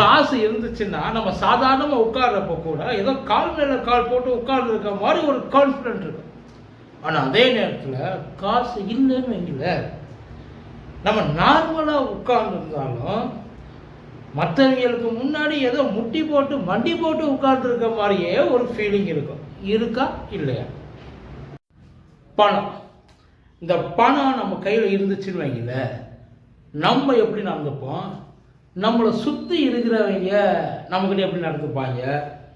காசு இருந்துச்சுன்னா நம்ம சாதாரணமாக உட்கார்றப்ப கூட ஏதோ கால் மேலே கால் போட்டு உட்கார்ந்துருக்க மாதிரி ஒரு கான்ஃபிடென்ட் இருக்கும். ஆனால் அதே நேரத்தில் காசு இல்லைன்னு வைங்கள நம்ம நார்மலாக உட்கார்ந்துருந்தாலும் மற்றவங்களுக்கு முன்னாடி ஏதோ முட்டி போட்டு மண்டி போட்டு உட்கார்ந்துருக்க மாதிரியே ஒரு ஃபீலிங் இருக்கும். இருக்கா இல்லையா? பணம். இந்த பணம் நம்ம கையில் இருந்துச்சுன்னு வைங்கள நம்ம எப்படி நடந்துப்போம்? நம்மளை சுற்றி இருக்கிறவங்க நம்மக்கிட்ட எப்படி நடந்துப்பாங்க?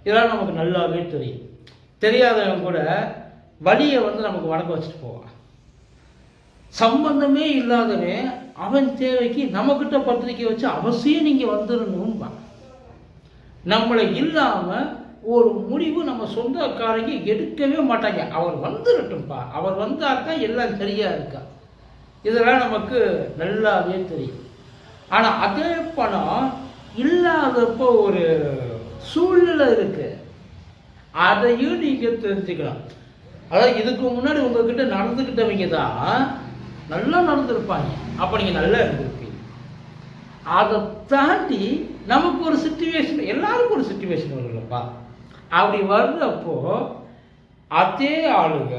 இதெல்லாம் நமக்கு நல்லாவே தெரியும். தெரியாதவங்க கூட வழியை வந்து நமக்கு வணக்க வச்சுட்டு போவான் சம்பந்தமே இல்லாதவன் அவன் தேவைக்கு நம்மக்கிட்ட பத்திரிக்கை வச்சு அவசியம் நீங்கள் வந்துடணும்பா நம்மளை இல்லாமல் ஒரு முடிவு நம்ம சொந்தக்காரங்க எடுக்கவே மாட்டாங்க. அவர் வந்துடட்டும்ப்பா. அவர் வந்தால் தான் எல்லாம் சரியாக இருக்கா? இதெல்லாம் நமக்கு நல்லாவே தெரியும். ஆனால் அதே பணம் இல்லாதப்போ ஒரு சூழ்நிலை இருக்கு. அதையும் நீங்கள் தெரிஞ்சுக்கலாம் அதாவது இதுக்கு முன்னாடி உங்ககிட்ட நடந்துக்கிட்டவங்க தான் நல்லா நடந்திருப்பாங்க. அப்போ நீங்கள் நல்லா இருந்திருப்பீங்க. அதை தாண்டி நமக்கு ஒரு சுச்சுவேஷன் எல்லாருக்கும் ஒரு சுச்சுவேஷன் வரும்லப்பா அப்படி வர்றப்போ அதே ஆளுங்க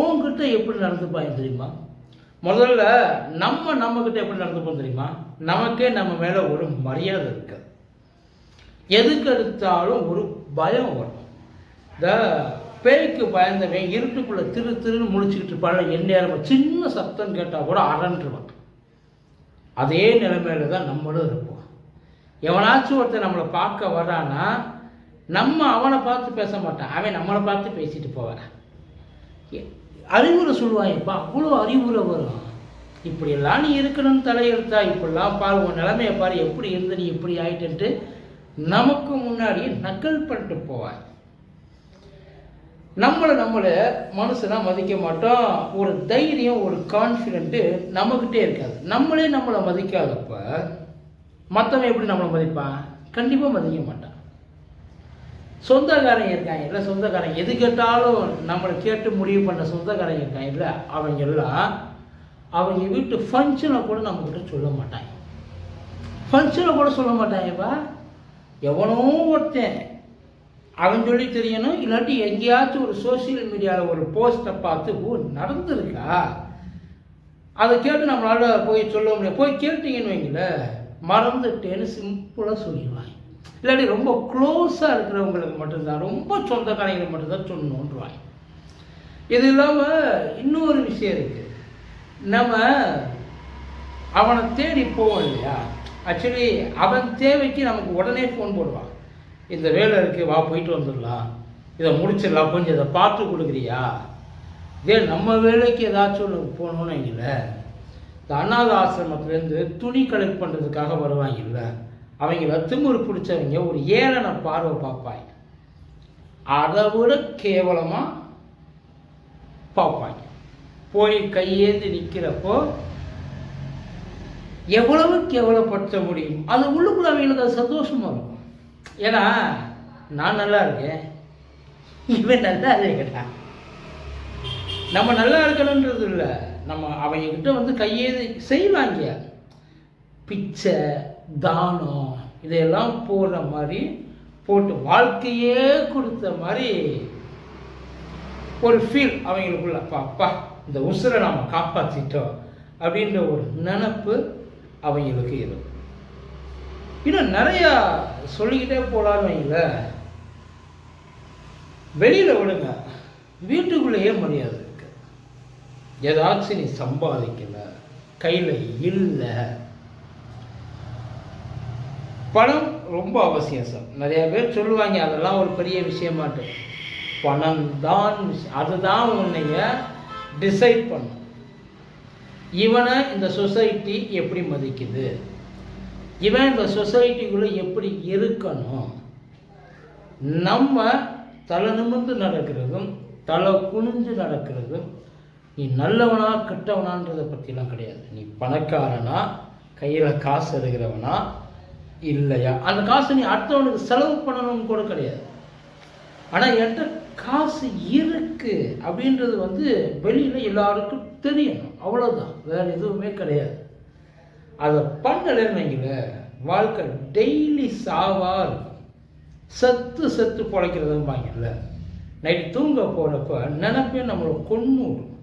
உங்ககிட்ட எப்படி நடந்துப்பாங்க தெரியுமா? முதல்ல நம்ம நம்மக்கிட்ட எப்படி நடந்துப்போம் தெரியுமா? நமக்கே நம்ம மேலே ஒரு மரியாதை இருக்கு. எதுக்கு எடுத்தாலும் ஒரு பயம் வரும். இந்த பேய்க்கு பயந்தவன் இருட்டுக்குள்ளே திரு திருன்னு முடிச்சுக்கிட்டு இருப்பாள் எந்நேரம் சின்ன சத்தம் கேட்டால் கூட அரண்டுருவான் அதே நிலைமையில தான் நம்மளும் இருப்போம். எவனாச்சும் ஒருத்தன் நம்மளை பார்க்க வரானா நம்ம அவனை பார்த்து பேச மாட்டான். அவன் நம்மளை பார்த்து பேசிட்டு போவான். அறிவுரை சொல்லுவாங்கப்பா அவ்வளோ அறிவுரை வரும். இப்படியெல்லாம் நீ இருக்கணும்னு தலையெழுத்தா? இப்படிலாம் பாரு உன் நிலைமையை பாரு எப்படி இருந்து நீ இப்படி ஆயிட்டுன்ட்டு நமக்கு முன்னாடி நக்கல் பண்ணிட்டு போவான் நம்மளை நம்மளை மனுஷனாக மதிக்க மாட்டோம். ஒரு தைரியம் ஒரு கான்ஃபிடென்ட்டு நம்மக்கிட்டே இருக்காது. நம்மளே நம்மளை மதிக்காதப்ப மற்றவன் எப்படி நம்மளை மதிப்பான்? கண்டிப்பாக மதிக்க மாட்டான். சொந்தக்காரங்க இருக்காங்க இல்லை சொந்தக்காரங்க எது கேட்டாலும் நம்மளை கேட்டு முடிவு பண்ண சொந்தக்காரங்க இருக்காங்க இல்லை அவங்க எல்லாம் அவங்க வீட்டு ஃபங்க்ஷனை கூட நம்மக்கிட்ட சொல்ல மாட்டாங்க. ஃபங்க்ஷனை கூட சொல்ல மாட்டாங்கப்பா. எவனோ ஒருத்தன் அவன் சொல்லி தெரியணும் இல்லாட்டி எங்கேயாச்சும் ஒரு சோஷியல் மீடியாவில் ஒரு போஸ்ட்டை பார்த்து ஓ நடந்திருக்கா? அதை கேட்டு நம்மளால் போய் சொல்ல முடியாது. போய் கேட்டீங்கன்னு வைங்களேன் மறந்துட்டேன்னு சிம்பிளாக சொல்லிடுவாங்க. இல்லாட்டி ரொம்ப க்ளோஸாக இருக்கிறவங்களுக்கு மட்டும்தான் ரொம்ப சொந்தக்காரங்களுக்கு மட்டும்தான் சொல்லணுன்றாங்க இது இல்லாமல் இன்னொரு விஷயம் இருக்குது நம்ம அவனை தேடி போவோம் இல்லையா? ஆக்சுவலி அவன் தேவைக்கு நமக்கு உடனே ஃபோன் போடுவான். இந்த வேலை இருக்குது வா போயிட்டு வந்துடலாம். இதை முடிச்சிடலாம். கொஞ்சம் இதை பார்த்து கொடுக்குறியா? இதே நம்ம வேலைக்கு ஏதாச்சும் ஒன்று போகணுன்னு இல்லை இந்த அனாத ஆசிரமத்துலேருந்து துணி கலெக்ட் பண்ணுறதுக்காக வருவாங்கல்ல அவங்கள திமிரு பிடிச்சவங்க ஒரு ஏளன பார்வை பார்ப்பாங்க. அதை விட கேவலமாக பார்ப்பாங்க. போய் கையேந்து நிற்கிறப்போ எவ்வளவு கேவலப்படுத்த முடியும்? அது உள்ளுக்குள்ள அவங்களுக்கு அது சந்தோஷமாக இருக்கும். ஏன்னா நான் நல்லா இருக்கேன். இவன் நல்லா இருக்கடா நம்ம நல்லா இருக்கணுன்றது இல்லை. நம்ம அவங்கக்கிட்ட வந்து கையேந்து செய்வாங்க. பிச்சை தானம். இதையெல்லாம் போடுற மாதிரி போட்டு வாழ்க்கையே கொடுத்த மாதிரி ஒரு ஃபீல் அவங்களுக்குள்ள. அப்பா அப்பா இந்த உசுரை நாம் காப்பாற்றிட்டோம் அப்படின்ற ஒரு நினப்பு அவங்களுக்கு இருக்கும் இன்னும் நிறையா சொல்லிக்கிட்டே போகலான்னு வெளியில் விடுங்க. வீட்டுக்குள்ளேயே மரியாதை இருக்கு. ஏதாச்சும் நீ சம்பாதிக்கல கையில் இல்லை பணம் ரொம்ப அவசியம் சார். நிறைய பேர் சொல்லுவாங்க அதெல்லாம் ஒரு பெரிய விஷயமாட்டு பணம் தான் விஷயம். அதுதான் உன்னைய டிசைட் பண்ணும். இவனை இந்த சொசைட்டி எப்படி மதிக்குது? இவன் இந்த சொசைட்டிக்குள்ளே எப்படி இருக்கணும்? நம்ம தலை நிமிர்ந்து நடக்கிறதும் தலை குனிஞ்சு நடக்கிறதும் நீ நல்லவனா கெட்டவனான்றதை பற்றிலாம் கிடையாது. நீ பணக்காரனா கையில் காசு இருக்கிறவனா இல்லையா? அந்த காசு நீ அடுத்தவனுக்கு செலவு பண்ணணும்னு கூட கிடையாது. ஆனால் என்கிட்ட காசு இருக்கு அப்படின்றது வந்து வெளியில் எல்லாருக்கும் தெரியணும். அவ்வளோதான் வேற எதுவுமே கிடையாது. அதை பண்ணலைன்னு வாழ்க்கை டெய்லி சாவா இருக்கும். செத்து செத்து பிழைக்கிறதும்பாங்கல்ல. நைட் தூங்க போகிறப்ப நினப்பே நம்மளை கொன்று விடும்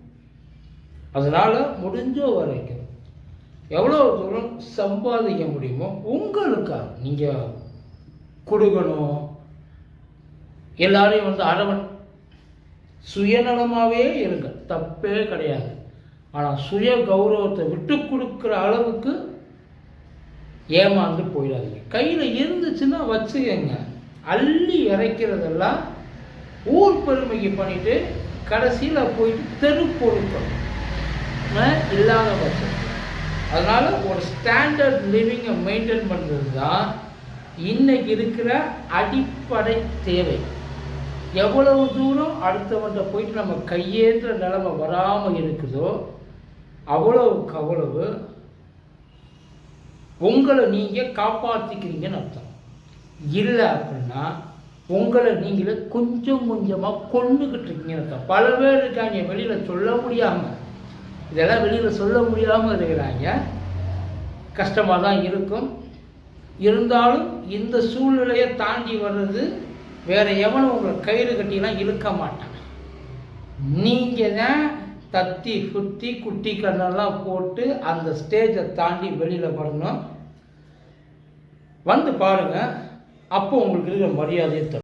அதனால் முடிஞ்ச வரைக்கும் எவ்வளோ தூரம் சம்பாதிக்க முடியுமோ உங்களுக்காக நீங்கள் கொடுக்கணும். எல்லாரையும் வந்து அரவன் சுயநலமாகவே இருங்க. தப்பே கிடையாது. ஆனால் சுய கௌரவத்தை விட்டு கொடுக்குற அளவுக்கு ஏமாந்து போயிடாதீங்க. கையில் இருந்துச்சுன்னா வச்சுக்கங்க அள்ளி இறைக்கிறதெல்லாம் ஊர் பெருமைக்கு பண்ணிட்டு கடைசியில் போயிட்டு தெரு பொருட்கள் இல்லாத பட்சம் அதனால் ஒரு ஸ்டாண்டர்ட் லிவிங்கை மெயின்டைன் பண்ணுறது தான் இன்னைக்கு இருக்கிற அடிப்படை தேவை. எவ்வளவு தூரம் அடுத்தவன்கிட்ட போயிட்டு நம்ம கையேற்ற நிலைமை வராமல் இருக்குதோ அவ்வளவுக்கு அவ்வளவு உங்களை நீங்கள் காப்பாற்றிக்கிறீங்கன்னு அர்த்தம். இல்லை அப்படின்னா உங்களை நீங்களே கொஞ்சம் கொஞ்சமாக கொண்டுக்கிட்டு இருக்கீங்கன்னு அர்த்தம். பல பேர் இருக்காங்க வெளியில் சொல்ல முடியாமல் இதெல்லாம் வெளியில் சொல்ல முடியாமல் இருக்கிறாங்க. கஷ்டமாக தான் இருக்கும். இருந்தாலும் இந்த சூழ்நிலையை தாண்டி வர்றது வேறு எவனும் உங்களை கயிறு கட்டிலாம் இழுக்க மாட்டான் நீங்கள் தான் தத்தி சுற்றி குட்டி கண்ணெல்லாம் போட்டு அந்த ஸ்டேஜை தாண்டி வெளியில் வரணும். வந்து பாருங்கள் அப்போ உங்களுக்கு இருக்கிற மரியாதையை தரும்.